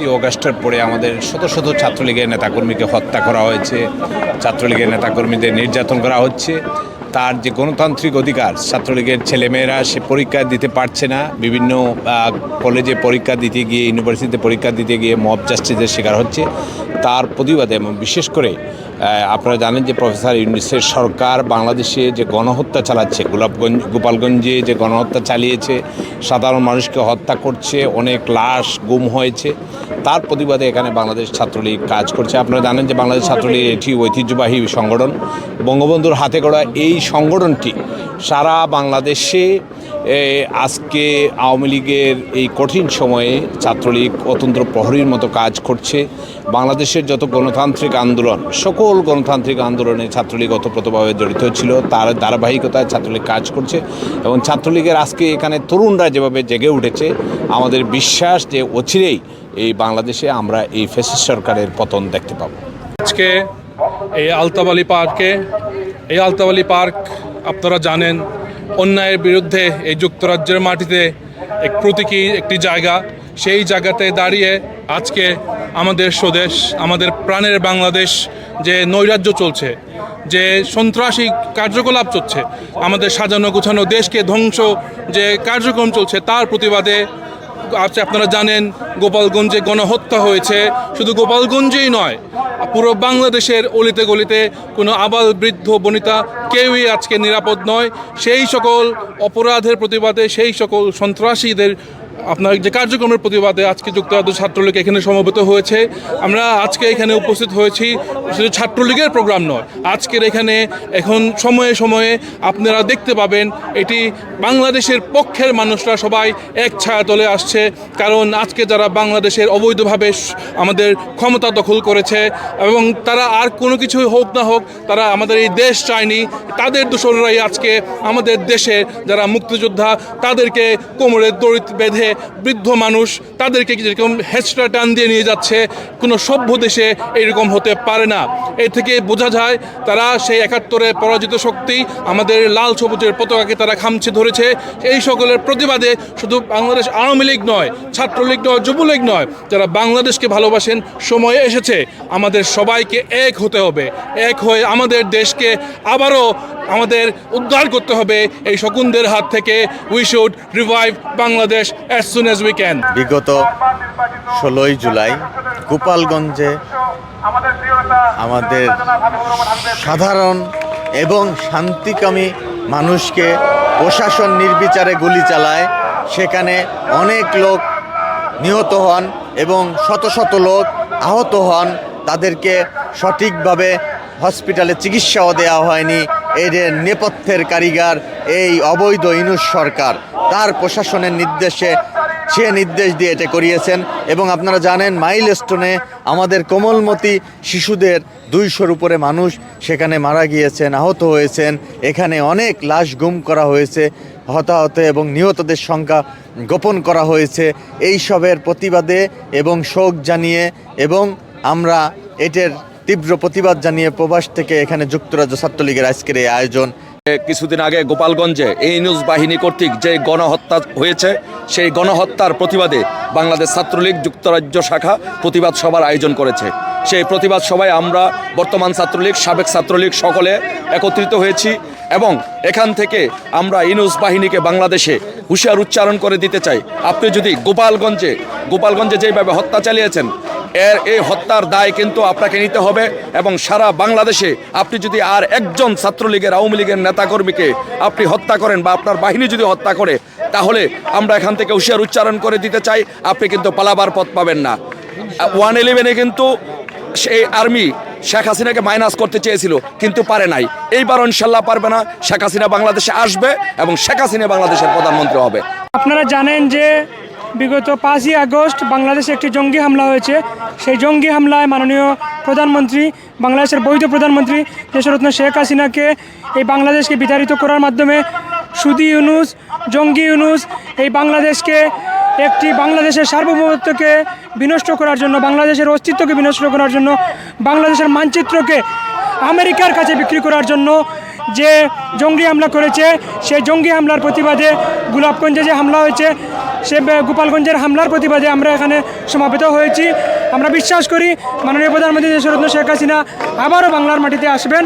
পাঁচই অগাস্টের পরে আমাদের শত শত ছাত্রলীগের নেতাকর্মীকে হত্যা করা হয়েছে, ছাত্রলীগের নেতাকর্মীদের নির্যাতন করা হচ্ছে। তার যে গণতান্ত্রিক অধিকার, ছাত্রলীগের ছেলেমেয়েরা সে পরীক্ষা দিতে পারছে না। বিভিন্ন কলেজে পরীক্ষা দিতে গিয়ে ইউনিভার্সিটিতে পরীক্ষা দিতে গিয়ে মব জাস্টিসের শিকার হচ্ছে। তার প্রতিবাদে এবং বিশেষ করে আপনারা জানেন যে প্রফেসর ইউনিসের সরকার বাংলাদেশে যে গণহত্যা চালাচ্ছে, গোলাপগঞ্জ গোপালগঞ্জে যে গণহত্যা চালিয়েছে, সাধারণ মানুষকে হত্যা করছে, অনেক লাশ গুম হয়েছে, তার প্রতিবাদে এখানে বাংলাদেশ ছাত্রলীগ কাজ করছে। আপনারা জানেন যে বাংলাদেশ ছাত্রলীগ এটি ঐতিহ্যবাহী সংগঠন। বঙ্গবন্ধুর হাতে গড়া এই সংগঠনটি সারা বাংলাদেশে আজকে আওয়ামী লীগের এই কঠিন সময়ে ছাত্রলীগ অতন্ত্র প্রহরীর মতো কাজ করছে। বাংলাদেশের যত গণতান্ত্রিক আন্দোলন, সকল গণতান্ত্রিক আন্দোলনে ছাত্রলীগ ওতপ্রোতভাবে জড়িত ছিল, তার ধারাবাহিকতায় ছাত্রলীগ কাজ করছে এবং ছাত্রলীগের আজকে এখানে তরুণরা যেভাবে জেগে উঠেছে, আমাদের বিশ্বাস যে অচিরেই এই বাংলাদেশে আমরা এই ফেসিস সরকারের পতন দেখতে পাব। আজকে এই আলতাবালি পার্কে, এই আলতাবালি পার্ক আপনারা জানেন অন্যায়ের বিরুদ্ধে এই যুক্তরাজ্যের মাটিতে এক প্রতীকী একটি জায়গা, সেই জায়গাতে দাঁড়িয়ে আজকে আমাদের স্বদেশ, আমাদের প্রাণের বাংলাদেশ যে নৈরাজ্য চলছে, যে সন্ত্রাসী কার্যকলাপ চলছে, আমাদের সাজানো গোছানো দেশকে ধ্বংস যে কার্যক্রম চলছে, তার প্রতিবাদে আপনারা জানেন গোপালগঞ্জে গণহত্যা হয়েছে। শুধু গোপালগঞ্জেই নয় পুরো বাংলাদেশের অলিতে গলিতে কোনো আবাল বৃদ্ধ বনিতা কেউই আজকে নিরাপদ নয়। সেই সকল অপরাধের প্রতিবাদে, সেই সকল সন্ত্রাসীদের আপনার যে কার্যক্রমের প্রতিবাদে আজকে যুক্তরাজ্য ছাত্রলীগ এখানে সমবেত হয়েছে, আমরা আজকে এখানে উপস্থিত হয়েছি, শুধু ছাত্রলীগের প্রোগ্রাম নয়, আজকের এখানে এখন সময়ে সময়ে আপনারা দেখতে পাবেন, এটি বাংলাদেশের পক্ষের মানুষরা সবাই এক ছায়া তলে আসছে, কারণ আজকে যারা বাংলাদেশের অবৈধভাবে আমাদের ক্ষমতা দখল করেছে, এবং তারা আর কোনো কিছুই হোক না হোক, তারা আমাদের এই দেশ চায়নি, তাদের দূষণরাই আজকে আমাদের দেশে যারা মুক্তিযোদ্ধা, তাদেরকে কোমরে দড়ি বেঁধে বৃদ্ধ মানুষ তাদেরকে যেরকম হেঁচড়া টান দিয়ে নিয়ে যাচ্ছে, কোনো সভ্য দেশে এরকম হতে পারে না। এর থেকে বোঝা যায় তারা সেই একাত্তরে পরাজিত শক্তি আমাদের লাল সবুজের পতাকাকে তারা খামছে ধরেছে। এই সকলের প্রতিবাদে শুধু বাংলাদেশ আওয়ামী লীগ নয়, ছাত্রলীগ নয়, যুবলীগ নয়, যারা বাংলাদেশকে ভালোবাসেন, সময় এসেছে। আমাদের সবাইকে এক হতে হবে, এক হয়ে আমাদের দেশকে আবারও আমাদের উদ্ধার করতে হবে এই শকুনদের হাত থেকে। We should revive Bangladesh as soon as we can বিগত ষোলোই জুলাই গোপালগঞ্জে আমাদের সাধারণ এবং শান্তিকামী মানুষকে প্রশাসন নির্বিচারে গুলি চালায়, সেখানে অনেক লোক নিহত হন এবং শত শত লোক আহত হন। তাদেরকে সঠিকভাবে হসপিটালে চিকিৎসাও দেওয়া হয়নি। এর নেপথ্যের কারিগর, এই অবৈধ ইনুস সরকার, তার প্রশাসনের নির্দেশে সে নির্দেশ দিয়ে এটা করিয়েছেন। এবং আপনারা জানেন মাইল স্টোনে আমাদের কোমলমতি শিশুদের দুইশোর উপরে মানুষ সেখানে মারা গিয়েছেন, আহত হয়েছেন। এখানে অনেক লাশ গুম করা হয়েছে, হতাহত এবং নিহতদের সংখ্যা গোপন করা হয়েছে। এই সবের প্রতিবাদে এবং শোক জানিয়ে এবং আমরা এটার তীব্র প্রতিবাদ জানিয়ে প্রবাস থেকে এখানে যুক্তরাজ্য ছাত্রলীগের আজকের এই আয়োজন। কিছুদিন আগে গোপালগঞ্জে এই নিউজ বাহিনী কর্তৃক যে গণহত্যা হয়েছে, সেই গণহত্যার প্রতিবাদে বাংলাদেশ ছাত্রলীগ যুক্তরাজ্য শাখা প্রতিবাদ সভার আয়োজন করেছে। সেই প্রতিবাদ সভায় আমরা বর্তমান ছাত্রলীগ, সাবেক ছাত্রলীগ সকলে একত্রিত হয়েছি এবং এখান থেকে আমরা ইনুস বাহিনীকে বাংলাদেশে হুঁশিয়ার উচ্চারণ করে দিতে চাই। আপনি যদি গোপালগঞ্জে গোপালগঞ্জে যেভাবে হত্যা চালিয়েছেন এর এই হত্যার দায় কিন্তু আপনাকে নিতে হবে এবং সারা বাংলাদেশে আপনি যদি আর একজন ছাত্রলীগের, আওয়ামী লীগের নেতাকর্মীকে আপনি হত্যা করেন বা আপনার বাহিনী যদি হত্যা করে, তাহলে আমরা এখান থেকে হুশিয়ার উচ্চারণ করে দিতে চাই, আপনি কিন্তু পালাবার পথ পাবেন না। ওয়ান ইলেভেনে কিন্তু সেই আর্মি শেখ হাসিনাকে মাইনাস করতে চেয়েছিল, কিন্তু পারে নাই। এইবার ইনশাল্লাহ পারবে না, শেখ হাসিনা বাংলাদেশে আসবে এবং শেখ হাসিনা বাংলাদেশের প্রধানমন্ত্রী হবে। আপনারা জানেন যে বিগত পাঁচই আগস্ট বাংলাদেশে একটি জঙ্গি হামলা হয়েছে। সেই জঙ্গি হামলায় মাননীয় প্রধানমন্ত্রী, বাংলাদেশের বৈধ প্রধানমন্ত্রী দেশরত্ন শেখ হাসিনাকে এই বাংলাদেশকে বিতাড়িত করার মাধ্যমে সুদি ইউনুস, জঙ্গি ইউনুস এই বাংলাদেশকে একটি বাংলাদেশের সার্বভৌমত্বকে বিনষ্ট করার জন্য, বাংলাদেশের অস্তিত্বকে বিনষ্ট করার জন্য, বাংলাদেশের মানচিত্রকে আমেরিকার কাছে বিক্রি করার জন্য যে জঙ্গি হামলা করেছে, সেই জঙ্গি হামলার প্রতিবাদে গোলাপগঞ্জে যে হামলা হয়েছে সে গোপালগঞ্জের হামলার প্রতিবাদে আমরা এখানে সমাবেত হয়েছি। আমরা বিশ্বাস করি মাননীয় প্রধানমন্ত্রী দেশরত্ন শেখ হাসিনা আবারও বাংলার মাটিতে আসবেন।